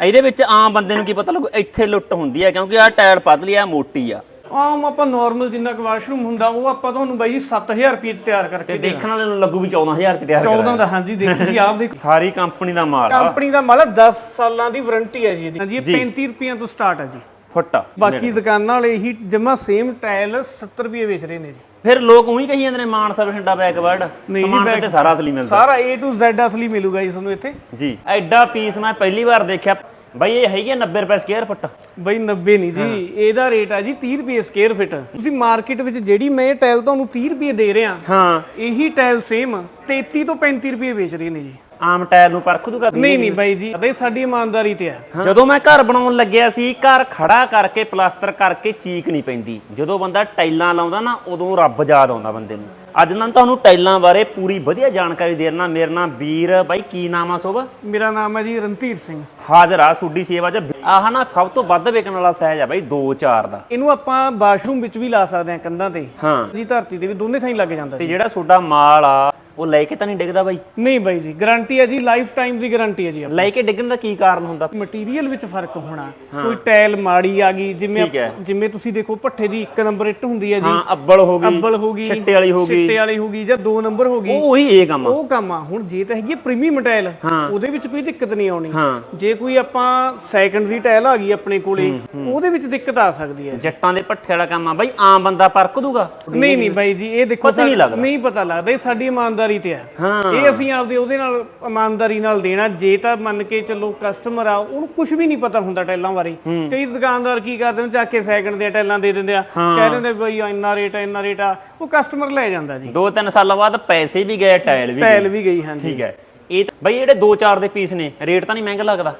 ਇਹਦੇ ਵਿੱਚ ਆਮ ਬੰਦੇ ਨੂੰ ਕੀ ਪਤਾ ਲੱਗੂ ਇੱਥੇ ਲੁੱਟ ਹੁੰਦੀ ਹੈ ਕਿਉਂਕਿ ਆਹ ਟਾਇਰ ਪਤਲੀ ਆ ਮੋਟੀ ਆ। ਆਮ ਆਪਾਂ ਨਾਰਮਲ ਜਿੰਨਾ ਕੁ ਵਾਸ਼ਰੂਮ ਹੁੰਦਾ ਉਹ ਆਪਾਂ ਤੁਹਾਨੂੰ ਬਾਈ ਜੀ 7000 ਰੁਪਏ ਚ ਤਿਆਰ ਕਰਕੇ ਤੇ ਦੇਖਣ ਵਾਲੇ ਨੂੰ ਲੱਗੂ ਵੀ 14000 ਚ ਤਿਆਰ 14 ਦਾ ਹਾਂਜੀ ਦੇਖੋ ਤੁਸੀਂ ਆਪ ਦੇਖੋ। ਸਾਰੀ ਕੰਪਨੀ ਦਾ ਮਾਲ ਆ। ਕੰਪਨੀ ਦਾ ਮਾਲ ਆ, 10 ਸਾਲਾਂ ਦੀ ਵਾਰੰਟੀ ਹੈ ਜੀ ਇਹਦੀ। ਹਾਂਜੀ ਇਹ 35 ਰੁਪਈਆਂ ਤੋਂ ਸਟਾਰਟ ਹੈ ਜੀ। ਫੁੱਟ ਬਾਕੀ ਦੁਕਾਨਾਂ ਵਾਲੇ ਹੀ ਜਮਾ ਸੇਮ ਟਾਇਲ 70 ਰੁਪਏ ਵੇਚ ਰਹੇ ਨੇ ਜੀ। ਫਿਰ ਲੋਕ ਉਹੀ ਕਹੀ ਜਾਂਦੇ ਨੇ ਮਾਨਸਾ ਬਠਿੰਡਾ ਬੈਕਵਰਡ ਨਹੀਂ ਜੀ, ਸਮਾਨ back- ਤੇ ਸਾਰਾ ਅਸਲੀ ਮਿਲਦਾ। ਸਾਰਾ A to Z ਅਸਲੀ ਮਿਲੂਗਾ ਜੀ ਤੁਹਾਨੂੰ ਇੱਥੇ। ਜੀ। ਐਡਾ ਪੀਸ ਮੈਂ ਪਹਿਲੀ ਵਾਰ ਦੇਖਿਆ ਬਈ ਇਹ ਹੈਗੀ ਆ 90 ਰੁਪਏ ਸਕੁਅਰ ਫੁੱਟ ਬਈ 90 ਨਹੀਂ ਜੀ ਇਹਦਾ ਰੇਟ ਹੈ ਜੀ 30 ਰੁਪਏ ਸਕੁਅਰ ਫਿਟ ਤੁਸੀਂ ਮਾਰਕੀਟ ਵਿੱਚ ਜਿਹੜੀ ਮੈਂ ਇਹ ਟਾਇਲ ਤੁਹਾਨੂੰ 30 ਰੁਪਏ ਦੇ ਰਿਹਾ ਹਾਂ। ਇਹੀ ਟਾਇਲ ਸੇਮ 33 ਤੋਂ 35 ਰੁਪਏ ਵੇਚ ਰਹੇ ਨੇ ਜੀ। ਆਮ ਟਾਇਰ ਨੂੰ ਪਰਖ ਦੂਗਾ। ਨਹੀਂ ਨਹੀਂ ਬਾਈ ਜੀ ਅਦੇ ਸਾਡੀ ਇਮਾਨਦਾਰੀ ਤੇ ਹੈ। ਜਦੋਂ ਮੈਂ ਘਰ ਬਣਾਉਣ ਲੱਗਿਆ ਸੀ ਘਰ ਖੜਾ ਕਰਕੇ ਪਲਾਸਟਰ ਕਰਕੇ ਚੀਕ ਨਹੀਂ ਪੈਂਦੀ। ਜਦੋਂ ਬੰਦਾ ਟਾਈਲਾਂ ਲਾਉਂਦਾ ਨਾ ਉਦੋਂ ਰੱਬ ਯਾਦ ਆਉਂਦਾ ਬੰਦੇ ਨੂੰ। ਅੱਜ ਮੈਂ ਤੁਹਾਨੂੰ ਟਾਈਲਾਂ ਬਾਰੇ ਪੂਰੀ ਵਧੀਆ ਜਾਣਕਾਰੀ ਦੇਣਾ ਮੇਰੇ ਨਾਲ ਵੀਰ ਬਾਈ ਕੀ ਨਾਮ ਆ ਸੋਭਾ? ਮੇਰਾ ਨਾਮ ਹੈ ਜੀ ਰਣਧੀਰ ਸਿੰਘ। ਹਾਜ਼ਰ ਆ ਤੁਹਾਡੀ ਸੇਵਾ 'ਚ। ਆਹ ਨਾ ਸਭ ਤੋਂ ਵੱਧ ਵਿਕਣ ਵਾਲਾ ਸਾਈਜ਼ ਆ ਬਾਈ 2-4 ਦਾ। ਇਹਨੂੰ ਆਪਾਂ ਬਾਥਰੂਮ ਵਿੱਚ ਵੀ ਲਾ ਸਕਦੇ ਹਾਂ ਕੰਧਾਂ ਤੇ। ਹਾਂ। ਜੀ ਧਰਤੀ ਤੇ ਵੀ ਦੋਨੇ ਥਾਂ ਲੱਗ ਜਾਂਦਾ ਤੇ ਜਿਹੜਾ ਤੁਹਾਡਾ ਮਾਲ ਆ ਉਹ ਲੈ ਕੇ ਤਾਂ ਨਹੀਂ ਡਿੱਗਦਾ ਬਾਈ। ਨਹੀਂ ਬਾਈ ਜੀ ਗਾਰੰਟੀ ਹੈ ਜੀ ਲਾਈਫ ਟਾਈਮ ਦੀ ਗਾਰੰਟੀ ਹੈ ਜੀ ਲੈ ਕੇ ਡਿੱਗਣ ਦਾ ਕੀ ਕਾਰਨ ਹੁੰਦਾ? ਮਟੀਰੀਅਲ ਵਿੱਚ ਫ਼ਰਕ ਹੋਣਾ। ਕੋਈ ਟਾਇਲ ਮਾੜੀ ਆ ਗਈ ਜਿਵੇਂ ਠੀਕ ਹੈ। ਜਿਵੇਂ ਤੁਸੀਂ ਦੇਖੋ ਭੱਠੇ ਦੀ ਇੱਕ ਨੰਬਰ ਇੱਟ ਹੁੰਦੀ ਹੈ ਜੀ। ਹਾਂ ਅੱਬਲ ਹੋ ਗਈ ਅੱਬਲ ਹੋ ਗਈ ਛਿੱਟੇ ਵਾਲੀ ਹੋ ਗਈ। ਛਿੱਟੇ ਵਾਲੀ ਹੋ ਗਈ ਜਾਂ ਦੋ ਨੰਬਰ ਹੋ ਗਈ। ਉਹ ਉਹੀ ਇਹ ਕੰਮ ਆ। ਉਹ ਕੰਮ ਆ। ਹੁਣ ਜੇ ਤਾਂ ਹੈਗੀ ਪ੍ਰੀਮੀਅਮ ਟਾਇਲ। ਉਹਦੇ ਵਿੱਚ ਕੋਈ ਦਿੱਕਤ ਨਹੀਂ ਆਉਣੀ। ਹਾਂ। ਜੇ ਕੋਈ ਆਪਾਂ ਸੈਕੰਡ ਦੀ ਟਾਇਲ ਆ ਗਈ ਆਪਣੇ ਕੋਲੇ ਉਹਦੇ ਵਿੱਚ ਦਿੱਕਤ ਆ ਸਕਦੀ ਹੈ ਜੱਟਾਂ ਦੇ ਪੱਠੇ ਵਾਲਾ ਕੰਮ ਆ। ਬਾਈ ਆਮ ਬੰਦਾ ਪਰਖ ਦੂਗਾ। ਨਹੀਂ ਨਹੀਂ ਬਾਈ ਜੀ ਇਹ ਦੇਖੋ ਪਤਾ ਨਹੀਂ ਲੱਗਦਾ। ਨਹੀਂ ਪਤਾ ਲੱਗਦਾ। ਇਹ ਸਾਡੀ ਇਮਾਨਦਾਰੀ ਤੇ ਹੈ ਹਾਂ। ਇਹ ਅਸੀਂ ਆਪਦੇ ਉਹਦੇ ਨਾਲ ਇਮਾਨਦਾਰੀ ਨਾਲ ਦੇਣਾ। ਜੇ ਤਾਂ ਮੰਨ ਕੇ ਚੱਲੋ ਕਸਟਮਰ ਆ ਉਹਨੂੰ ਕੁਝ ਵੀ ਨਹੀਂ ਪਤਾ ਹੁੰਦਾ ਟੈਲਾਂ ਬਾਰੇ। ਕਈ ਦੁਕਾਨਦਾਰ ਕੀ ਕਰਦੇ ਨੇ ਚੱਕ ਕੇ ਸੈਕਿੰਡ ਦੀਆਂ ਟੈਲਾਂ ਦੇ ਦਿੰਦੇ ਆ। ਕਹਿ ਦਿੰਦੇ ਬਈ ਇੰਨਾ ਰੇਟ ਆ ਇੰਨਾ ਰੇਟ ਆ। ਉਹ ਕਸਟਮਰ ਲੈ ਜਾਂਦਾ ਜੀ। ਦੋ ਤਿੰਨ ਸਾਲਾਂ ਬਾਅਦ ਪੈਸੇ ਵੀ ਗਏ ਟਾਇਲ ਵੀ ਟੈਲ ਵੀ ਗਈ ਹਾਂਜੀ। ਠੀਕ ਹੈ। ਇਹ ਬਈ ਜਿਹੜੇ 2-4 ਦੇ ਪੀਸ ਨੇ ਰੇਟ ਤਾਂ ਨਹੀਂ ਮਹਿੰਗਾ ਲੱਗਦਾ।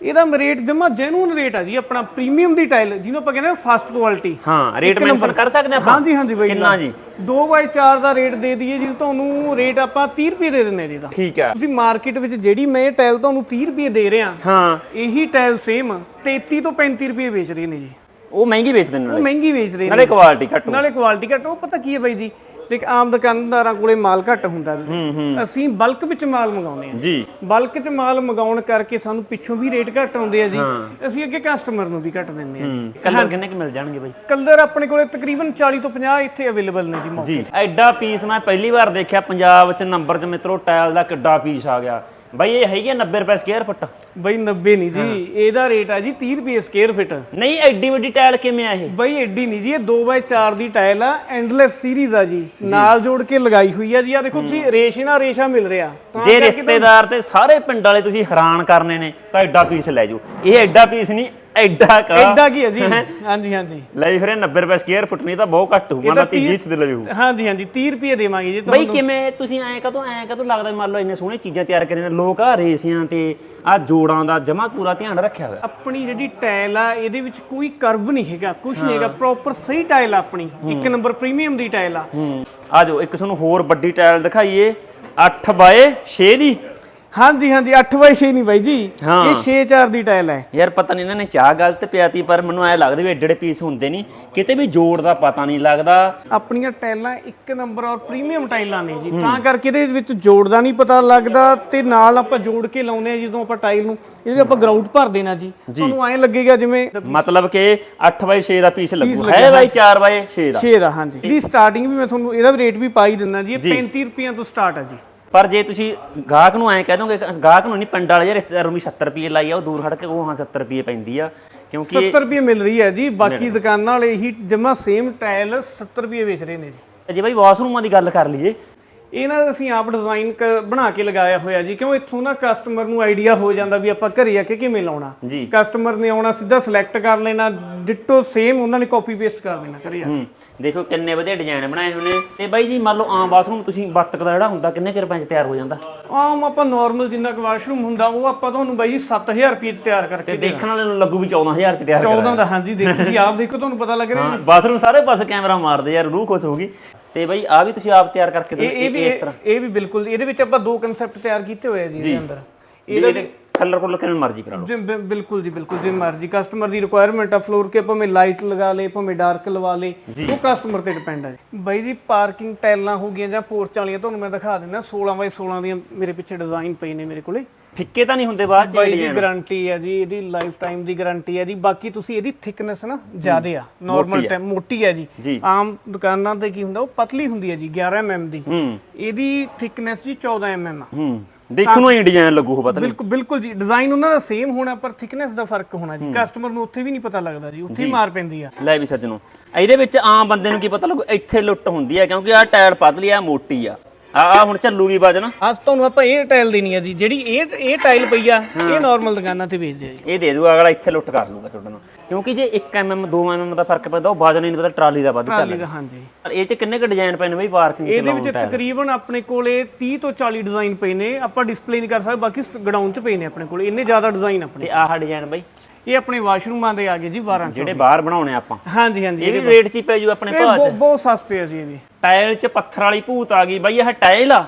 ਇਹਦਾ ਰੇਟ ਜਮਾ ਜੈਨੂਨ ਰੇਟ ਆ ਜੀ ਆਪਣਾ ਪ੍ਰੀਮੀਅਮ ਦੀ ਟਾਇਲ ਜਿਹਨੂੰ ਆਪਾਂ ਕਹਿੰਦੇ ਆ ਫਸਟ ਕੁਆਲਿਟੀ ਹਾਂ ਰੇਟ ਮੈਂਸ਼ਨ ਕਰ ਸਕਦੇ ਆਪਾਂ? ਹਾਂਜੀ ਹਾਂਜੀ ਬਾਈ ਕਿੰਨਾ ਜੀ? 2x4 ਦਾ ਰੇਟ ਦੇ ਦਈਏ ਜੀ ਤੁਹਾਨੂੰ ਰੇਟ ਆਪਾਂ 30 ਰੁਪਏ ਦੇ ਦਿੰਨੇ ਜੀ ਦਾ ਠੀਕ ਹੈ ਤੁਸੀਂ ਮਾਰਕੀਟ ਵਿੱਚ ਜਿਹੜੀ ਮੈਂ ਇਹ ਟਾਇਲ ਤੁਹਾਨੂੰ 30 ਰੁਪਏ ਦੇ ਰਿਹਾ ਹਾਂ। ਇਹੀ ਟਾਇਲ ਸੇਮ 33 ਤੋਂ 35 ਰੁਪਏ ਵੇਚ ਰਹੇ ਨੇ ਜੀ। ਉਹ ਮਹਿੰਗੀ ਵੇਚਦੇ ਨੇ ਉਹ ਨਾਲੇ ਮਹਿੰਗੀ ਵੇਚ ਰਹੇ ਨੇ। ਨਾਲੇ ਕੁਆਲਿਟੀ ਘੱਟ ਨਾਲੇ ਕੁਆਲਿਟੀ ਘੱਟ ਉਹ ਪਤਾ ਕੀ ਹੈ ਬਾਈ ਜੀ? ਦੇਖ ਆਮ ਦੁਕਾਨਦਾਰਾਂ ਕੋਲੇ ਮਾਲ ਘੱਟ ਹੁੰਦਾ ਹੂੰ। ਹੂੰ ਅਸੀਂ ਬਲਕ ਵਿੱਚ ਮਾਲ ਮੰਗਾਉਂਦੇ ਹਾਂ। ਜੀ। ਬਲਕ 'ਚ ਮਾਲ ਮੰਗਾਉਣ ਕਰਕੇ ਸਾਨੂੰ ਪਿੱਛੋਂ ਵੀ ਰੇਟ ਘੱਟ ਆਉਂਦੇ ਆ ਜੀ। ਅਸੀਂ ਅੱਗੇ ਕਸਟਮਰ ਨੂੰ ਵੀ ਘੱਟ ਦਿੰਦੇ ਆ ਹੂੰ। ਕਲਰ ਕਿੰਨੇ ਕੁ ਮਿਲ ਜਾਣਗੇ ਬਾਈ? ਕਲਰ ਆਪਣੇ ਕੋਲੇ ਤਕਰੀਬਨ 40 ਤੋਂ 50 ਇੱਥੇ ਅਵੇਲੇਬਲ ਨੇ ਜੀ ਮੌਕੇ ਜੀ ਐਡਾ ਪੀਸ ਮੈਂ ਪਹਿਲੀ ਵਾਰ ਦੇਖਿਆ ਪੰਜਾਬ 'ਚ ਨੰਬਰ 'ਚ ਮਿੱਤਰੋ ਟਾਇਲ ਦਾ ਕਿੱਡਾ ਪੀਸ ਆ ਗਿਆ। ਬਾਈ ਇਹ ਹੈਗੀ ਆ 90 ਰੁਪਏ ਸਕੁਅਰ ਫੁੱਟ ਬਈ 90 ਨਹੀਂ ਜੀ ਇਹਦਾ ਰੇਟ ਆ ਜੀ 30 ਰੁਪਏ ਸਕੁਅਰ ਫਿਟ ਨਹੀਂ ਐਡੀ ਵੱਡੀ ਟਾਇਲ ਕਿਵੇਂ ਆ ਇਹ? ਬਈ ਐਡੀ ਨਹੀਂ ਜੀ ਇਹ 2x4 ਦੀ ਟਾਇਲ ਆ ਐਂਡਲੈਸ ਸੀਰੀਜ਼ ਆ ਜੀ। ਨਾਲ ਜੋੜ ਕੇ ਲਗਾਈ ਹੋਈ ਆ ਜੀ ਆ ਦੇਖੋ ਤੁਸੀਂ ਰੇਸ਼ ਨਾਲ ਰੇਸ਼ਾ ਮਿਲ ਰਿਹਾ। ਤਾਂ ਜੇ ਕਰਕੇ ਰਿਸ਼ਤੇਦਾਰ ਤੇ ਸਾਰੇ ਪਿੰਡ ਵਾਲੇ ਤੁਸੀਂ ਹੈਰਾਨ ਕਰਨੇ ਨੇ ਤਾਂ ਐਡਾ ਪੀਸ ਲੈ ਜਾਓ। ਇਹ ਐਡਾ ਪੀਸ ਨਹੀਂ ਐਡਾ ਕਾ। ਐਡਾ ਕੀ ਹੈ ਜੀ? ਹਾਂਜੀ ਹਾਂਜੀ। ਲੈ ਜੀ ਫਿਰ ਇਹ 90 ਰੁਪਏ ਸਕੁਅਰ ਫੁੱਟ ਨਹੀਂ ਤਾਂ ਬਹੁਤ ਘੱਟ ਹੋਊ ਮੈਂ ਤਾਂ 30 ਚ ਦੇ ਲਵੇ ਹੋਊ ਹਾਂਜੀ ਹਾਂਜੀ 30 ਰੁਪਏ ਦੇਵਾਂਗੇ ਜੀ ਬਈ ਕਿਵੇਂ ਤੁਸੀਂ ਐਂ ਕਦੋਂ ਐਂ ਕਦੋਂ ਲੱਗਦਾ ਮੰਨ ਲਓ ਇੰਨੇ ਸੋਹਣੇ ਚੀਜ਼ਾਂ ਤਿਆਰ ਕਰੇ ਨੇ ਲੋਕ ਆ ਰੇਸਿਆਂ ਤੇ ਆ ਜੋੜਾਂ ਦਾ ਜਮਾ ਪੂਰਾ ਧਿਆਨ ਰੱਖਿਆ ਹੋਇਆ। ਆਪਣੀ ਜਿਹੜੀ ਟਾਇਲ ਆ ਇਹਦੇ ਵਿੱਚ ਕੋਈ ਕਰਵ ਨਹੀਂ ਹੈਗਾ ਕੁਝ ਨਹੀਂ ਹੈਗਾ ਪ੍ਰੋਪਰ ਸਹੀ ਟਾਇਲ ਆ ਆਪਣੀ। ਇੱਕ ਨੰਬਰ ਪ੍ਰੀਮੀਅਮ ਦੀ ਟਾਇਲ ਆ। ਆ ਜਾਓ ਇੱਕ ਤੁਹਾਨੂੰ ਹੋਰ ਵੱਡੀ ਟਾਇਲ ਦਿਖਾਈਏ 8 ਬਾਏ 6 ਦੀ। ਹਾਂਜੀ ਹਾਂਜੀ 8x6 ਨਹੀਂ ਬਾਈ ਜੀ। ਹਾਂ। ਇਹ 6-4 ਦੀ ਟਾਇਲ ਹੈ। ਯਾਰ ਪਤਾ ਨਹੀਂ ਇਹਨਾਂ ਨੇ ਚਾਹ ਗਲਤ ਪਿਆਤੀ ਪਰ ਮੈਨੂੰ ਐ ਲੱਗਦਾ ਵੀ ਏਡੇ ਪੀਸ ਹੁੰਦੇ ਨਹੀਂ। ਕਿਤੇ ਵੀ ਜੋੜ ਦਾ ਪਤਾ ਨਹੀਂ ਲੱਗਦਾ। ਆਪਣੀਆਂ ਟਾਇਲਾਂ ਇੱਕ ਨੰਬਰ ਔਰ ਪ੍ਰੀਮੀਅਮ ਟਾਈਲਾਂ ਨੇ ਜੀ। ਤਾਂ ਕਰਕੇ ਇਹਦੇ ਵਿੱਚ ਜੋੜ ਦਾ ਨਹੀਂ ਪਤਾ ਲੱਗਦਾ ਤੇ ਨਾਲ ਆਪਾਂ ਜੋੜ ਕੇ ਲਾਉਨੇ ਆ ਜਦੋਂ ਆਪਾਂ ਟਾਈਲ ਨੂੰ। ਇਹਦੇ ਆਪਾਂ ਗਰਾਊਟ ਭਰ ਦੇਣਾ ਜੀ। ਤੁਹਾਨੂੰ ਐਂ ਲੱਗੇਗਾ ਜਿਵੇਂ ਮਤਲਬ ਕਿ 8 ਬਾਈ 6 ਦਾ ਪੀਸ ਲੱਗੂ। ਹੈ ਬਾਈ 4 ਬਾਈ 6 ਦਾ? 6 ਦਾ ਹਾਂਜੀ। ਇਹਦੀ ਸਟਾਰਟਿੰਗ ਵੀ ਮੈਂ ਤੁਹਾਨੂੰ ਇਹਦਾ ਵੀ ਰੇਟ ਵੀ ਪਾ ਹੀ ਦਿੰਦਾ ਜੀ। ਇਹ 35 ਰੁਪਈਆਂ ਤੋਂ ਸਟਾਰਟ ਹੈ ਜੀ। ਪਰ ਜੇ ਤੁਸੀਂ ਗਾਹਕ ਨੂੰ ਐਂ ਕਹਿ ਦੋਗੇ ਗਾਹਕ ਨੂੰ ਨਹੀਂ ਪਿੰਡ ਵਾਲੇ ਜਾਂ ਰਿਸ਼ਤੇਦਾਰ ਨੂੰ ਵੀ 70 ਰੁਪਏ ਲਾਈ ਆ ਉਹ ਦੂਰ ਖੜ ਕੇ ਉਹ ਹਾਂ 70 ਰੁਪਏ ਪੈਂਦੀ ਆ ਕਿਉਂਕਿ 70 ਰੁਪਏ ਮਿਲ ਰਹੀ ਹੈ ਜੀ ਬਾਕੀ ਦੁਕਾਨਾਂ ਵਾਲੇ ਹੀ ਜਮਾ ਸੇਮ ਟਾਇਲ 70 ਰੁਪਏ ਵੇਚ ਰਹੇ ਨੇ ਜੀ। ਜੇ ਬਾਈ ਵਾਸ਼ਰੂਮਾਂ ਦੀ ਗੱਲ ਕਰ ਲਈਏ ਇਹ ਨਾ ਅਸੀਂ ਆਪ ਡਿਜ਼ਾਈਨ ਬਣਾ ਕੇ ਲਗਾਇਆ ਹੋਇਆ ਜੀ ਕਿਉਂ ਇੱਥੋਂ ਨਾ ਕਸਟਮਰ ਨੂੰ ਆਈਡੀਆ ਹੋ ਜਾਂਦਾ ਵੀ ਆਪਾਂ ਘਰੇ ਆ ਕੇ ਕਿਵੇਂ ਲਾਉਣਾ। ਜੀ। ਕਸਟਮਰ ਨੇ ਆਉਣਾ ਸਿੱਧਾ ਸਿਲੈਕਟ ਕਰ ਲੈਣਾ ਡਿਟੋ ਸੇਮ ਉਹਨਾਂ ਨੇ ਕਾਪੀ ਪੇਸਟ ਕਰ ਦੇਣਾ ਘਰੇ ਆ ਕੇ। ਹੂੰ ਦੇਖੋ ਕਿੰਨੇ ਵਧੀਆ ਡਿਜ਼ਾਈਨ ਬਣਾਏ ਹੋਏ ਨੇ। ਤੇ ਬਾਈ ਜੀ ਮੰਨ ਲਓ ਆਮ ਵਾਸ਼ਰੂਮ ਤੁਸੀਂ ਬੱਤਕ ਦਾ ਜਿਹੜਾ ਹੁੰਦਾ ਕਿੰਨੇ ਕੁ ਰੁਪਏ ਚ ਤਿਆਰ ਹੋ ਜਾਂਦਾ? ਆਮ ਆਪਾਂ ਨਾਰਮਲ ਜਿੰਨਾ ਕੁ ਵਾਸ਼ਰੂਮ ਹੁੰਦਾ ਉਹ ਆਪਾਂ ਤੁਹਾਨੂੰ ਬਾਈ ਜੀ 7000 ਰੁਪਏ ਚ ਤਿਆਰ ਕਰਕੇ ਤੇ ਦੇਖਣ ਵਾਲੇ ਨੂੰ ਲੱਗੂ ਵੀ 14000 ਚ ਤਿਆਰ ਕਰਾਇਆ। 14 ਦਾ ਹਾਂਜੀ ਦੇਖੋ ਤੁਸੀਂ ਆਪ ਦੇਖੋ ਤੁਹਾਨੂੰ ਪਤਾ ਲੱਗ ਰਿਹਾ ਹਾਂ ਬਾਥਰੂਮ ਸਾਰੇ ਪਾਸੇ ਕੈਮਰਾ ਮਾਰਦੇ ਯਾਰ ਰੂਹ ਖੁਸ਼ ਹੋਊਗੀ ਤੇ ਬਾਈ ਆ ਵੀ ਤੁਸੀਂ ਆਪ ਤਿਆਰ ਕਰਕੇ ਇਹ ਇਹ ਵੀ ਇਸ ਤਰ੍ਹਾਂ? ਇਹ ਵੀ ਬਿਲਕੁਲ ਇਹਦੇ ਵਿੱਚ ਆਪਾਂ ਦੋ ਕਨਸੈਪਟ ਤਿਆਰ ਕੀਤੇ ਹੋਏ ਆ ਜੀ ਇਹਦੇ ਅੰਦਰ। ਇਹਦੇ ਕਲਰ ਕੋਲ ਕਿਵੇਂ ਮਰਜ਼ੀ ਕਰਾ ਲਓ। ਬਿ- ਬਿਲਕੁਲ ਜੀ ਬਿਲਕੁਲ ਜੇ ਮਰਜ਼ੀ। ਕਸਟਮਰ ਦੀ ਰਿਕੁਆਇਰਮੈਂਟ ਆ ਫਲੋਰ ਕੇ ਭਾਵੇਂ ਲਾਈਟ ਲਗਾ ਲੇ ਭਾਵੇਂ ਡਾਰਕ ਲਵਾ ਲੇ ਉਹ ਕਸਟਮਰ ਤੇ ਡਿਪੈਂਡ ਹੈ ਜੀ। ਬਾਈ ਜੀ ਪਾਰਕਿੰਗ ਟਾਈਲਾਂ ਹੋ ਗਈਆਂ ਜਾਂ ਪੋਰਚ ਵਾਲੀਆਂ ਤੁਹਾਨੂੰ ਮੈਂ ਦਿਖਾ ਦਿੰਦਾ 16 ਬਾਈ 16 ਦੀਆਂ ਮੇਰੇ ਪਿੱਛੇ ਡਿਜ਼ਾਈਨ ਪਏ ਨੇ ਮੇਰੇ ਕੋਲੇ। ਫਿੱਕੇ ਤਾਂ ਨਹੀਂ ਹੁੰਦੇ ਬਾਅਦ ਚ ਬਾਈ ਜੀ ਡਿਜ਼ਾਈਨ ਗਾਰੰਟੀ ਹੈ ਜੀ ਇਹਦੀ ਲਾਈਫ ਟਾਈਮ ਦੀ ਗਾਰੰਟੀ ਹੈ ਜੀ। ਬਾਕੀ ਤੁਸੀਂ ਇਹਦੀ ਥਿਕਨੈਸ ਨਾ ਜ਼ਿਆਦੇ ਆ ਨਾਰਮਲ ਟਾਈਮ ਮੋਟੀ ਹੈ ਜੀ। ਜੀ। ਆਮ ਦੁਕਾਨਾਂ ਤੇ ਕੀ ਹੁੰਦਾ ਉਹ ਪਤਲੀ ਹੁੰਦੀ ਹੈ ਜੀ 11 mm ਦੀ। ਹੂੰ। ਇਹਦੀ ਥਿਕਨੈਸ ਜੀ 14 mm ਆ। ਹੂੰ ਦੇਖਣ ਨੂੰ ਹੀ ਡਿਜ਼ਾਈਨ ਲੱਗੂ ਪਤਾ ਬਿਲਕੁਲ ਬਿਲਕੁਲ ਜੀ ਡਿਜ਼ਾਈਨ ਉਹਨਾਂ ਦਾ ਸੇਮ ਹੋਣਾ ਪਰ ਥਿਕਨੈਸ ਦਾ ਫ਼ਰਕ ਹੋਣਾ ਜੀ। ਕਸਟਮਰ ਨੂੰ ਉੱਥੇ ਵੀ ਨਹੀਂ ਪਤਾ ਲੱਗਦਾ ਜੀ ਉੱਥੇ ਹੀ ਮਾਰ ਪੈਂਦੀ ਆ। ਲੈ ਵੀ ਸੱਜਣੋ ਇਹਦੇ ਵਿੱਚ ਆਮ ਬੰਦੇ ਨੂੰ ਕੀ ਪਤਾ ਲੱਗੂ ਇੱਥੇ ਲੁੱਟ ਹੁੰਦੀ ਹੈ ਕਿਉਂਕਿ ਆਹ ਟਾਇਰ ਪਤਲੀ ਆ ਮੋਟੀ ਆ। ਆ ਆ ਹੁਣ ਚੱਲੂਗੀ ਵਜਨ ਅੱਜ ਤੁਹਾਨੂੰ ਆਪਾਂ ਇਹ ਟਾਈਲ ਦੇਣੀ ਆ ਜੀ ਜਿਹੜੀ ਇਹ ਇਹ ਟਾਈਲ ਪਈ ਆ ਇਹ ਨਾਰਮਲ ਦੁਕਾਨਾਂ ਤੇ ਵੇਚਦੇ ਆ ਜੀ। ਇਹ ਦੇ ਦੂ ਅਗਲਾ ਇੱਥੇ ਲੁੱਟ ਕਰ ਲੂਗਾ ਤੁਹਾਡੇ ਨੂੰ ਕਿਉਂਕਿ ਜੇ 1 mm 2 mm ਦਾ ਫ਼ਰਕ ਪੈਂਦਾ ਉਹ ਵਜਨ ਨਹੀਂ ਪਤਾ ਟਰਾਲੀ ਦਾ ਵੱਧ ਚੱਲ ਹਾਂਜੀ। ਇਹ ਚ ਕਿੰਨੇ ਕੁ ਡਿਜ਼ਾਈਨ ਪਏ ਨੇ ਬਈ ਪਾਰਕਿੰਗ ਇਹਦੇ ਵਿੱਚ ਤਕਰੀਬਨ ਆਪਣੇ ਕੋਲੇ 30 ਤੋਂ 40 ਡਿਜ਼ਾਈਨ ਪਏ ਨੇ ਆਪਾਂ ਡਿਸਪਲੇ ਨਹੀਂ ਕਰ ਸਕਦੇ ਬਾਕੀ ਗਡਾਊਨ 'ਚ ਪਏ ਨੇ ਆਪਣੇ ਕੋਲੇ ਇੰਨੇ ਜ਼ਿਆਦਾ ਡਿਜ਼ਾਈਨ ਆਪਣੇ ਤੇ ਆਹ ਡਿਜ਼ਾਈਨ ਬਈ ਇਹ ਆਪਣੇ ਵਾਸ਼ਰੂਮਾਂ ਦੇ ਆ ਗਏ ਜੀ 12 ਚ ਜਿਹੜੇ ਬਾਹਰ ਬਣਾਉਣੇ ਆਪਾਂ। ਹਾਂਜੀ ਹਾਂਜੀ ਇਹ ਵੀ ਰੇਟ 'ਚ ਹੀ ਪੈ ਜੂ ਆਪਣੇ ਇਹ ਭਾਅ 'ਚ। ਬਹੁਤ- ਬਹੁਤ ਸਸਤੇ ਆ ਜੀ ਇਹ ਵੀ। ਟਾਇਲ 'ਚ ਪੱਥਰ ਵਾਲੀ ਭੂਤ ਆ ਗਈ ਬਈ ਇਹ ਟਾਇਲ ਆ।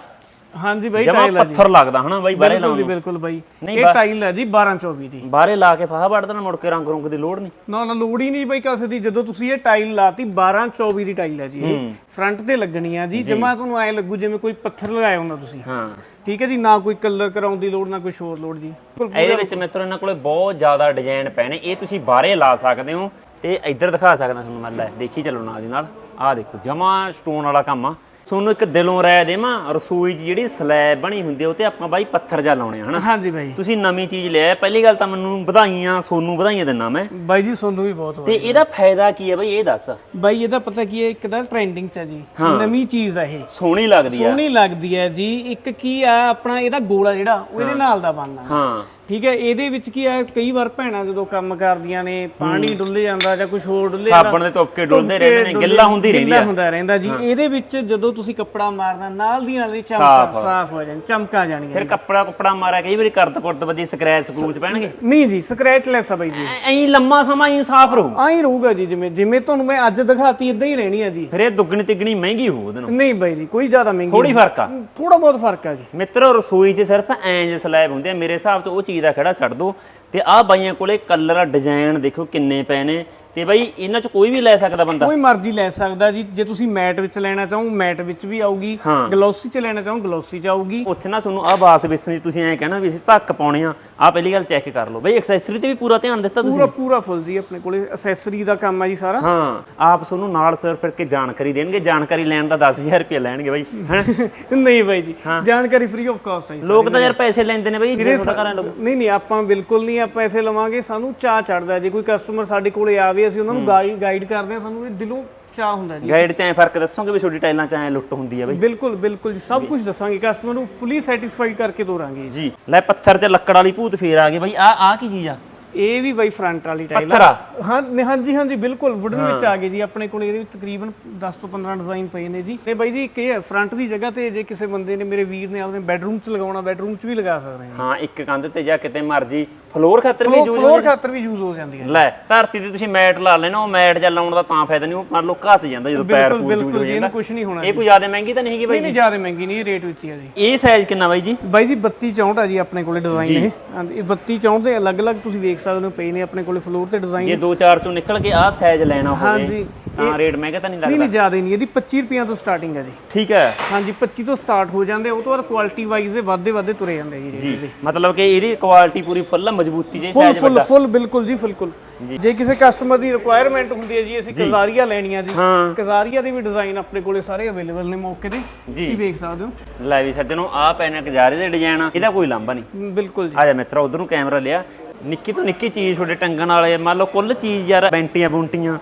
ਹਾਂਜੀ ਬਾਈ ਜਮਾ ਟਾਈਲ ਆ ਜੀ। ਪੱਥਰ ਲੱਗਦਾ ਹਨਾ ਬਈ ਬਾਹਰੇ ਬਿਲਕੁਲ ਲਾਉਣ ਜੀ ਨੂੰ। ਬਿਲਕੁਲ ਬਾਈ। ਨਹੀਂ ਇਹ ਟਾਈਲ ਹੈ ਜੀ 12 24 ਦੀ। ਬਾਹਰੇ ਲਾ ਕੇ ਫਾਹਾ ਵੜਦਾ ਨਾ ਮੁੜ ਕੇ ਰੰਗ ਰੁੰਗ ਦੀ ਲੋੜ ਨਹੀਂ। ਨਾ ਨਾ ਲੋੜ ਹੀ ਨਹੀਂ ਬਾਈ ਕਿਸੇ ਦੀ। ਜਦੋਂ ਤੁਸੀਂ ਇਹ ਟਾਈਲ ਲਾਤੀ 12 24 ਦੀ ਟਾਈਲ ਹੈ ਜੀ ਇਹ। ਫਰੰਟ ਤੇ ਲੱਗਣੀ ਆ ਜੀ। ਜਮਾ ਤੁਹਾਨੂੰ ਐ ਲੱਗੂ ਜਿਵੇਂ ਕੋਈ ਪੱਥਰ ਲਗਾਇਆ ਹੁੰਦਾ ਤੁਸੀਂ। ਹਾਂ। ਠੀਕ ਹੈ ਜੀ ਨਾ ਕੋਈ ਕਲਰ ਕਰਾਉਣ ਦੀ ਲੋੜ ਨਾ ਕੋਈ ਹੋਰ ਲੋੜ ਜੀ। ਇਹਦੇ ਵਿੱਚ ਮਿੱਤਰੋ ਇਹਨਾਂ ਕੋਲੇ ਬਹੁਤ ਜ਼ਿਆਦਾ ਡਿਜ਼ਾਈਨ ਪਏ ਨੇ। ਇਹ ਤੁਸੀਂ ਬਾਹਰੇ ਲਾ ਸਕਦੇ ਹੋ ਤੇ ਇੱਧਰ ਦਿਖਾ ਸਕਦਾ ਤੁਹਾਨੂੰ ਮੈਂ ਲੈ। ਦੇਖੀ ਚੱਲੋ ਨਾਲ ਦੀ ਨਾਲ। ਆਹ ਦੇਖੋ ਜਮਾ ਸਟੋਨ ਵਾਲਾ ਕੰਮ ਆ। ਤੁਹਾਨੂੰ ਇੱਕ ਦਿਲੋਂ ਰਾਇ ਦੇਵਾਂ ਰਸੋਈ 'ਚ ਜਿਹੜੀ ਸਲੈਬ ਬਣੀ ਹੁੰਦੀ ਉਹ ਤੇ ਆਪਾਂ ਬਾਈ ਪੱਥਰ ਜਾ ਲਾਉਣੇ ਹਨਾ? ਹਾਂਜੀ ਬਾਈ। ਤੁਸੀਂ ਨਵੀਂ ਚੀਜ਼ ਲਿਆ ਪਹਿਲੀ ਗੱਲ ਤਾਂ ਮੈਨੂੰ ਵਧਾਈਆਂ ਸੋਨੂੰ ਵਧਾਈਆਂ ਦਿੰਦਾ ਮੈਂ। ਬਾਈ ਜੀ ਸੋਨੂੰ ਵੀ ਬਹੁਤ ਤੇ ਇਹਦਾ ਫਾਇਦਾ ਕੀ ਹੈ ਬਈ ਇਹ ਦੱਸ? ਬਾਈ ਇਹਦਾ ਪਤਾ ਕੀ ਹੈ ਇੱਕ ਤਾਂ ਟ੍ਰੈਂਡਿੰਗ ਚ ਹੈ ਜੀ। ਨਵੀਂ ਚੀਜ਼ ਆ ਇਹ। ਸੋਹਣੀ ਲੱਗਦੀ ਆ। ਸੋਹਣੀ ਲੱਗਦੀ ਹੈ ਜੀ। ਇੱਕ ਕੀ ਆ ਆਪਣਾ ਇਹਦਾ ਗੋਲਾ ਜਿਹੜਾ ਉਹ ਇਹਦੇ ਨਾਲ ਦਾ ਬਣਨਾ। ਹਾਂ। ਠੀਕ ਹੈ ਇਹਦੇ ਵਿੱਚ ਕੀ ਆ ਕਈ ਵਾਰ ਭੈਣਾਂ ਜਦੋਂ ਕੰਮ ਕਰਦੀਆਂ ਨੇ ਪਾਣੀ ਡੁੱਲ ਜਾਂਦਾ ਜਾਂ ਕੁਝ ਹੋਰ ਡੁੱਲੇ ਸਾਬਣ ਦੇ ਤੁਪਕੇ ਡੁੱਲਦੇ ਰਹਿੰਦੇ ਨੇ ਗਿੱਲਾ ਹੁੰਦੀ ਰਹਿੰਦੀ ਆ। ਹੁੰਦਾ ਰਹਿੰਦਾ ਜੀ। ਇਹਦੇ ਵਿੱਚ ਜਦੋਂ ਤੁਸੀਂ ਕੱਪੜਾ ਮਾਰਨਾ ਨਾਲ ਦੀ ਨਾਲ ਹੀ ਚਮਕਾ ਸਾਫ਼ ਹੋ ਜਾਣ ਚਮਕਾ ਜਾਣਗੇ ਫਿਰ ਕੱਪੜਾ ਕੁਪੜਾ ਮਾਰਿਆ ਕਈ ਵਾਰੀ ਕਰਦ ਕੁਰਦ ਵੱਜੀ ਸਕ੍ਰੈਚ ਸਕੂਚ ਪੈਣਗੇ। ਨਹੀਂ ਜੀ ਸਕ੍ਰੈਚ ਲੈਸ ਆ ਬਾਈ ਜੀ। ਐਂ ਲੰਮਾ ਸਮਾਂ ਹੀ ਸਾਫ਼ ਰਹੂ। ਆਈ ਰਹੂਗਾ ਜੀ ਜਿਵੇਂ ਜਿਵੇਂ ਤੁਹਾਨੂੰ ਮੈਂ ਅੱਜ ਦਿਖਾਤੀ ਇਦਾਂ ਹੀ ਰਹਿਣੀ ਆ ਜੀ। ਫਿਰ ਇਹ ਦੁੱਗਣੀ ਤਿੱਗਣੀ ਮਹਿੰਗੀ ਹੋਊ ਉਹਦੇ ਨਾਲ। ਨਹੀਂ ਬਾਈ ਜੀ ਕੋਈ ਜ਼ਿਆਦਾ ਮਹਿੰਗੀ ਥੋੜੀ ਫ਼ਰਕ ਆ। ਥੋੜਾ ਬਹੁਤ ਫ਼ਰਕ ਆ ਜੀ। ਮਿੱਤਰੋ ਰਸੋਈ 'ਚ ਸਿਰਫ ਐਂ ਜੇ ਸਲੈਬ ਹੁੰਦੇ ਆ ਮੇਰੇ ਹਿਸਾਬ 'ਚ ਉਹ ਚੀਜ਼ ਦਾ ਖੜਾ ਛੱਡ ਦੋ। ਤੇ ਆਹ ਬਾਈਆਂ ਕੋਲੇ ਕਲਰ ਡਿਜ਼ਾਈਨ ਦੇਖੋ ਕਿੰਨੇ ਪਏ ਨੇ। ਤੇ ਬਾਈ ਇਹਨਾਂ 'ਚ ਕੋਈ ਵੀ ਲੈ ਸਕਦਾ ਬੰਦਾ? ਕੋਈ ਮਰਜ਼ੀ ਲੈ ਸਕਦਾ ਜੀ। ਜੇ ਤੁਸੀਂ ਮੈਟ ਵਿੱਚ ਲੈਣਾ ਚਾਹੋ ਮੈਟ ਵਿੱਚ ਵੀ ਆਊਗੀ। ਹਾਂ। ਗਲੋਸੀ ਚ ਲੈਣਾ ਚਾਹੋ ਗਲੋਸੀ ਚ ਆਊਗੀ। ਉੱਥੇ ਨਾ ਤੁਹਾਨੂੰ ਆਹ ਬਾਸ ਵਿਸਣੀ ਤੁਸੀਂ ਐਂ ਕਹਿਣਾ ਵੀ ਅਸੀਂ ਧੱਕ ਪਾਉਣੇ ਆ। ਆਹ ਪਹਿਲੀ ਗੱਲ ਚੈੱਕ ਕਰ ਲਓ। ਬਈ ਐਕਸੈਸਰੀ ਤੇ ਵੀ ਪੂਰਾ ਧਿਆਨ ਦਿੱਤਾ ਤੁਸੀਂ? ਪੂਰਾ ਪੂਰਾ ਫੁੱਲ ਜੀ ਆਪਣੇ ਕੋਲੇ। ਅਸੈਸਰੀ ਦਾ ਕੰਮ ਆ ਜੀ ਸਾਰਾ। ਹਾਂ। ਆਪ ਤੁਹਾਨੂੰ ਨਾਲ ਫਿਰ ਫਿਰ ਕੇ ਜਾਣਕਾਰੀ ਦੇਣਗੇ। ਜਾਣਕਾਰੀ ਲੈਣ ਦਾ 10000 ਰੁਪਏ ਲੈਣਗੇ ਬਾਈ। ਹੈਂ? ਨਹੀਂ ਬਾਈ ਜੀ। ਜਾਣਕਾਰੀ ਫ੍ਰੀ ਆਫ ਕਾਸਟ ਹੈ ਜੀ ਲੋਕ ਤਾਂ ਯਾਰ ਪੈਸੇ ਲੈਂਦੇ ਨੇ ਬਾਈ ਜੇ ਲੋਕ। ਨਹੀਂ ਨਹੀਂ ਆਪਾਂ ਬਿਲਕੁਲ ਨਹੀਂ ਆਪਾਂ ਪੈਸੇ ਲਵਾਂਗੇ ਸਾਨੂੰ ਚਾਹ ਚੜਦਾ ਜੇ ਕੋਈ ਕਸਟਮਰ ਸਾਡੇ ਕੋਲੇ ਆਵੇ ਅਸੀਂ ਉਹਨਾਂ ਨੂੰ ਗਾਈਡ ਕਰਦੇ ਹਾਂ ਸਾਨੂੰ ਇਹ ਦਿਲੋਂ ਚਾਹ ਹੁੰਦਾ ਜੀ। ਗਾਈਡ 'ਚ ਐਂ ਫ਼ਰਕ ਦੱਸੋਗੇ ਵੀ ਛੋਟੀ ਟਾਈਲਾਂ 'ਚ ਐਂ ਲੁੱਟ ਹੁੰਦੀ ਆ ਬਾਈ? ਬਿਲਕੁਲ ਬਿਲਕੁਲ ਜੀ। ਸਭ ਕੁਝ ਦੱਸਾਂਗੇ ਕਸਟਮਰ ਨੂੰ ਫੁੱਲੀ ਸੈਟੀਸਫਾਈਡ ਕਰਕੇ ਤੋਰਾਂਗੇ ਜੀ। ਲੈ ਪੱਥਰ 'ਚ ਲੱਕੜ ਵਾਲੀ ਭੂਤ ਫੇਰ ਆ ਗਈ ਬਾਈ। ਆ ਆ ਕੀ ਚੀਜ਼ ਆ? ਇਹ ਵੀ ਬਾਈ ਫਰੰਟ ਵਾਲੀ ਟਾਈਲ ਪੱਥਰ ਆ? ਹਾਂ ਨਹੀਂ, ਹਾਂਜੀ ਹਾਂਜੀ ਬਿਲਕੁਲ। ਵੁਡਨ ਵਿੱਚ ਆ ਗਏ ਜੀ। ਆਪਣੇ ਕੋਲ ਇਹਦੇ ਵਿੱਚ ਤਕਰੀਬਨ 10 ਤੋਂ 15 ਡਿਜ਼ਾਈਨ ਪਏ ਨੇ ਜੀ। ਤੇ ਬਾਈ ਜੀ ਇੱਕ ਇਹ ਹੈ ਫਰੰਟ ਦੀ ਜਗ੍ਹਾ ਤੇ ਜੇ ਕਿਸੇ ਬੰਦੇ ਨੇ ਮੇਰੇ ਵੀਰ ਨੇ ਆਪਣੇ ਬੈਡਰੂਮ 'ਚ ਲਗਾਉਣਾ ਬੈਡਰੂਮ 'ਚ ਵੀ ਲਗਾ ਸਕਦੇ ਨੇ। ਹਾਂ ਇੱਕ ਕੰਧ ਤੇ ਜਾਂ ਕਿਤੇ ਮਰਜ਼ੀ ਫਲੋਰ ਖਾਤਰ ਵੀ ਯੂਜ਼ ਫਲੋਰ ਖਾਤਰ ਵੀ ਯੂਜ਼ ਹੋ ਜਾਂਦੀ ਹੈ ਲੈ ਧਰਤੀ ਤੇ ਤੁਸੀਂ ਮੈਟ ਲਾ ਲੈਣਾ ਉਹ ਮੈਟ ਜਾਂ ਲਾਉਣ ਦਾ ਤਾਂ ਫਾਇਦਾ ਨਹੀਂ ਉਹ ਮੰਨ ਲਓ ਘਸ ਜਾਂਦਾ ਜਦੋਂ ਪੈਰ ਪੂਰ ਯੂਜ਼ ਹੋ ਜਾਂਦਾ। ਕੁਝ ਨਹੀਂ ਹੋਣਾ ਇਹ ਕੋਈ ਜ਼ਿਆਦਾ ਮਹਿੰਗੀ ਤਾਂ ਨਹੀਂ ਹੈਗੀ ਬਾਈ ਨਹੀਂ ਜ਼ਿਆਦਾ ਮਹਿੰਗੀ ਨਹੀਂ ਰੇਟ ਵਿੱਚ ਹੀ ਜੀ। ਇਹ ਸਾਈਜ਼ ਕਿੰਨਾ ਬਾਈ ਜੀ? ਬਾਈ ਜੀ 32 64 ਆ ਜੀ ਆਪਣੇ ਕੋਲੇ ਡਿਜ਼ਾਈਨ ਇਹ। ਇਹ 32 64 ਦੇ ਅਲੱਗ-ਅਲੱਗ ਤੁਸੀਂ ਵੇਖ ਸਕਦੇ ਹੋ ਪਏ ਨੇ ਆਪਣੇ ਕੋਲੇ ਫਲੋਰ ਤੇ ਡਿਜ਼ਾਈਨ ਜੇ 2-4 ਚੋਂ ਨਿਕਲ ਕੇ ਆਹ ਸਾਈਜ਼ ਲੈਣਾ ਹੋਵੇ ਹਾਂਜੀ। ਤਾਂ ਰੇਟ ਮਹਿੰਗਾ ਤਾਂ ਨਹੀਂ ਲੱਗਦਾ। ਨਹੀਂ ਜ਼ਿਆਦਾ ਨਹੀਂ ਇਹਦੀ 25 ਰੁਪਈਆਂ ਤੋਂ ਸਟਾਰਟਿੰਗ ਹੈ ਜੀ। ਠੀਕ ਹੈ। ਹਾਂਜੀ 25 ਤੋਂ ਸਟਾਰਟ ਹੋ ਜਾਂਦੇ ਉਹ ਤੋਂ ਬਾਅਦ ਕੁਆਲਿਟੀ ਵਾਈਜ਼ ਇਹ ਵੱਧਦੇ ਵੱਧਦੇ ਤੁਰੇ ਜਾਂਦੇ ਜੀ ਜੀ ਮਤਲਬ ਕਿ ਇਹਦੀ ਕੁਆਲਿਟੀ ਪੂਰੀ ਫੁੱਲ ਮਜ਼ਬੂਤੀ ਜੇ ਫੁੱਲ ਸਾਈਜ਼ ਫੁੱਲ ਫੁੱਲ ਬਿਲਕੁਲ ਜੀ ਬਿਲਕੁਲ। ਜੇ। ਕਿਸੇ ਕਸਟਮਰ ਦੀ ਰਿਕੁਆਇਰਮੈਂਟ ਹੁੰਦੀ ਹੈ ਜੀ ਅਸੀਂ ਕਜ਼ਾਰੀਆ ਲੈਣੀਆਂ ਜੀ। ਹਾਂ। ਕਜ਼ਾਰੀਆ ਦੇ ਵੀ ਡਿਜ਼ਾਈਨ ਆਪਣੇ ਕੋਲੇ ਸਾਰੇ ਅਵੇਲੇਬਲ ਨੇ ਮੌਕੇ ਤੇ। ਤੁਸੀਂ ਵੇਖ ਸਕਦੇ ਹੋ। ਲੈ ਵੀ ਸੱਜਣੋ ਆਹ ਪੈਨ ਕਜਾਰੇ ਦੇ ਡਿਜ਼ਾਈਨ ਇਹਦਾ ਕੋਈ ਲਾਂਭਾ ਨਹੀਂ। ਬਿਲਕੁਲ ਜੀ। ਆ ਜਾ ਮਿੱਤਰਾ ਉਧਰ ਨੂੰ ਕੈਮਰਾ ਲਿਆ। ਨਿੱਕੀ ਤੋਂ ਨਿੱਕੀ ਚੀਜ਼ ਤੁਹਾਡੇ ਟੰਗਣ ਵਾਲੇ ਮੰਨ ਲਓ ਕੁੱਲ ਚੀਜ਼ ਯਾਰ ਬੈਂਟੀਆਂ ਬੁੰਟੀਆਂ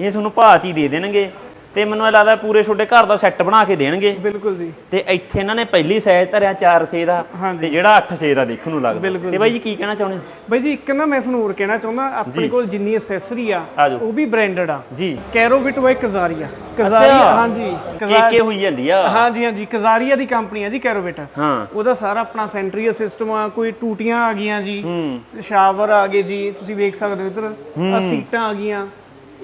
ਇਹ ਤੁਹਾਨੂੰ ਭਾਅ ਚ ਹੀ ਦੇ ਦੇਣਗੇ। ਤੇ ਮੈਨੂੰ ਇਹ ਲੱਗਦਾ ਪੂਰੇ ਤੁਹਾਡੇ ਘਰ ਦਾ ਸੈੱਟ ਬਣਾ ਕੇ ਦੇਣਗੇ। ਬਿਲਕੁਲ ਜੀ। ਤੇ ਇੱਥੇ ਇਹਨਾਂ ਨੇ ਪਹਿਲੀ ਸਾਈਜ਼ ਧਰਿਆ 4 6 ਦਾ ਤੇ ਜਿਹੜਾ 8 6 ਦਾ ਦੇਖਣ ਨੂੰ ਲੱਗਦਾ। ਤੇ ਬਾਈ ਜੀ ਕੀ ਕਹਿਣਾ ਚਾਹੁੰਦੇ ਬਾਈ ਜੀ ਇੱਕ ਨਾ ਮੈਂ ਤੁਹਾਨੂੰ ਹੋਰ ਕਹਿਣਾ ਚਾਹੁੰਦਾ ਆਪਣੇ ਕੋਲ ਜਿੰਨੀ ਐਕਸੈਸਰੀ ਆ ਉਹ ਵੀ ਬ੍ਰਾਂਡਡ ਆ। ਜੀ। ਕੈਰੋਵਿਟ ਬਾਈ ਕਜ਼ਾਰੀਆ ਕਜ਼ਾਰੀਆ ਹਾਂਜੀ। ਕੇ ਕੇ ਹੋਈ ਜਾਂਦੀ ਆ। ਹਾਂਜੀ ਹਾਂਜੀ। ਕਜ਼ਾਰੀਆ ਦੀ ਕੰਪਨੀ ਆ ਜੀ ਕੈਰੋਵਿਟ ਹਾਂ। ਉਹਦਾ ਸਾਰਾ ਆਪਣਾ ਸੈਂਟਰੀ ਸਿਸਟਮ ਆ ਕੋਈ ਟੂਟੀਆਂ ਆ ਗਈਆਂ ਜੀ ਸ਼ਾਵਰ ਆ ਗਏ ਜੀ ਤੁਸੀਂ ਵੇਖ ਸਕਦੇ ਹੋ ਇੱਧਰ ਸੀਟਾਂ ਆ ਗਈਆਂ।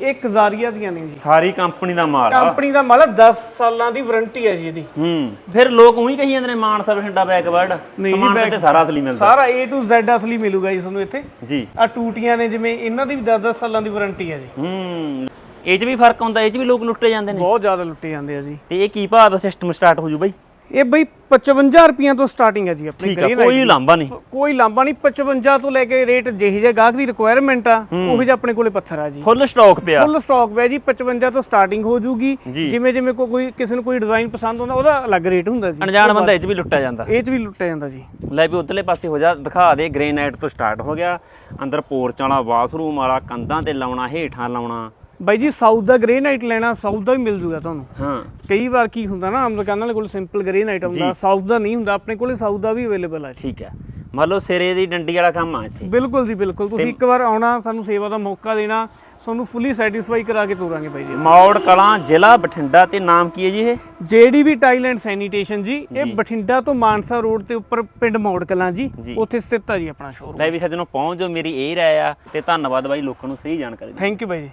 ਇਹ ਕਜ਼ਾਰੀਆ ਦੀਆਂ ਨੇ ਜੀ। ਸਾਰੀ ਕੰਪਨੀ ਦਾ ਮਾਲ ਆ। ਕੰਪਨੀ ਦਾ ਮਾਲ ਆ 10 ਸਾਲਾਂ ਦੀ ਵਾਰੰਟੀ ਹੈ ਜੀ ਇਹਦੀ। ਹੂੰ। ਫਿਰ ਲੋਕ ਉਹੀ ਕਹੀ ਜਾਂਦੇ ਨੇ ਮਾਨਸਾ ਬਠਿੰਡਾ ਬੈਕਵਰਡ ਸਮਾਨ ਤੇ ਸਾਰਾ ਅਸਲੀ ਮਿਲਦਾ। ਸਾਰਾ A to Z ਅਸਲੀ ਮਿਲੂਗਾ ਜੀ ਤੁਹਾਨੂੰ ਇੱਥੇ। ਜੀ। ਆ ਟੂਟੀਆਂ ਨੇ ਜਿਵੇਂ ਇਹਨਾਂ ਦੀ ਵੀ 10-10 ਸਾਲਾਂ ਦੀ ਵਾਰੰਟੀ ਹੈ ਜੀ। ਹੂੰ। ਇਹ 'ਚ ਵੀ ਫ਼ਰਕ ਹੁੰਦਾ ਇਹ 'ਚ ਵੀ ਲੋਕ ਲੁੱਟੇ ਜਾਂਦੇ ਨੇ। ਬਹੁਤ ਜ਼ਿਆਦਾ ਲੁੱਟੇ ਜਾਂਦੇ ਆ ਜੀ। ਤੇ ਇਹ ਕੀ ਭਾਅ ਦਾ ਸਿਸਟਮ ਸਟਾਰਟ ਹੋ ਜੂ ਬਾਈ? ਇਹ ਬਈ 55 ਰੁਪਈਆਂ ਤੋਂ ਸਟਾਰਟਿੰਗ ਹੈ ਜੀ ਆਪਣੀ ਠੀਕ ਆ ਕੋਈ ਲਾਂਬਾ ਨਹੀਂ। ਕੋਈ ਲਾਂਬਾ ਨਹੀਂ 55 ਤੋਂ ਲੈ ਕੇ ਰੇਟ ਜਿਹੇ ਜਿਹੇ ਗਾਹਕ ਦੀ ਰਿਕੁਆਇਰਮੈਂਟ ਆ ਉਹੋ ਜਿਹਾ ਆਪਣੇ ਕੋਲੇ ਪੱਥਰ ਆ ਜੀ। ਫੁੱਲ ਸਟਾਕ ਪਿਆ। ਫੁੱਲ ਸਟਾਕ ਪਿਆ ਜੀ 55 ਤੋਂ ਸਟਾਰਟਿੰਗ ਹੋ ਜੂਗੀ। ਜੀ। ਜਿਵੇਂ ਜਿਵੇਂ ਕੋ- ਕੋਈ ਕਿਸੇ ਨੂੰ ਕੋਈ ਡਿਜ਼ਾਈਨ ਪਸੰਦ ਆਉਂਦਾ ਉਹਦਾ ਅਲੱਗ ਰੇਟ ਹੁੰਦਾ ਜੀ। ਅਣਜਾਣ ਬੰਦਾ ਇਹ ਚ ਵੀ ਲੁੱਟਿਆ ਜਾਂਦਾ। ਇਹ 'ਚ ਵੀ ਲੁੱਟਿਆ ਜਾਂਦਾ ਜੀ। ਲੈ ਵੀ ਉਧਰਲੇ ਪਾਸੇ ਹੋ ਜਾ ਦਿਖਾ ਦੇ ਗ੍ਰੇਨਾਈਟ ਤੋਂ ਸਟਾਰਟ ਹੋ ਗਿਆ। ਅੰਦਰ ਪੋਰਚ ਵਾਲਾ ਬਾਥਰੂਮ ਵਾਲਾ ਕੰਧਾਂ ਤੇ ਲਾਉਣਾ ਹੇਠਾਂ ਲਾਉਣਾ। ਬਾਈ ਜੀ ਸਾਊਥ ਦਾ ਗ੍ਰੇਨਾਈਟ ਲੈਣਾ ਸਾਊਥ ਦਾ ਵੀ ਮਿਲ ਜੂਗਾ ਤੁਹਾਨੂੰ। ਹਾਂ। ਕਈ ਵਾਰ ਕੀ ਹੁੰਦਾ ਨਾ ਆਮ ਦੁਕਾਨਾਂ ਵਾਲੇ ਕੋਲ ਸਿੰਪਲ ਗ੍ਰੇਨਾਈਟ ਆਉਂਦਾ ਸਾਊਥ ਦਾ ਨਹੀਂ ਹੁੰਦਾ ਆਪਣੇ ਕੋਲੇ ਸਾਊਥ ਦਾ ਵੀ ਅਵੇਲੇਬਲ ਜੀ। ਠੀਕ ਹੈ। ਮੰਨ ਲਓ ਸਿਰੇ ਦੀ ਡੰਡੀ ਵਾਲਾ ਕੰਮ ਆ ਇੱਥੇ। ਬਿਲਕੁਲ ਜੀ ਬਿਲਕੁਲ। ਤੁਸੀਂ ਇੱਕ ਵਾਰ ਆਉਣਾ ਸਾਨੂੰ ਸੇਵਾ ਦਾ ਮੌਕਾ ਦੇਣਾ ਤੁਹਾਨੂੰ ਫੁੱਲੀ ਸੈਟੀਸਫਾਈ ਕਰਾ ਕੇ ਤੋਰਾਂਗੇ ਬਾਈ ਜੀ। ਮੌੜ ਕਲਾਂ ਜ਼ਿਲ੍ਹਾ ਬਠਿੰਡਾ ਤੇ ਨਾਮ ਕੀ ਹੈ ਜੀ ਇਹ? ਜੇਡੀਬੀ ਟਾਈਲ ਐਂਡ ਸੈਨੀਟੇਸ਼ਨ ਜੀ ਇਹ ਬਠਿੰਡਾ ਤੋਂ ਮਾਨਸਾ ਰੋਡ ਤੇ ਉੱਪਰ ਪਿੰਡ ਮੌੜ ਕਲਾਂ ਜੀ। ਉੱਥੇ ਸਥਿਤ ਆ ਜੀ ਆਪਣਾ ਸ਼ੋਰੂਮ ਲੈ ਵੀ ਸੱਜਣੋ ਪਹੁੰਚ ਜੋ ਮੇਰੀ ਇਹ ਰਾਏ ਆ ਤੇ ਧੰਨਵਾਦ ਬਾਈ ਲੋਕਾਂ ਨੂੰ ਸਹੀ ਜਾਣਕਾਰੀ। ਥੈਂਕ ਯੂ ਬਾਈ ਜੀ।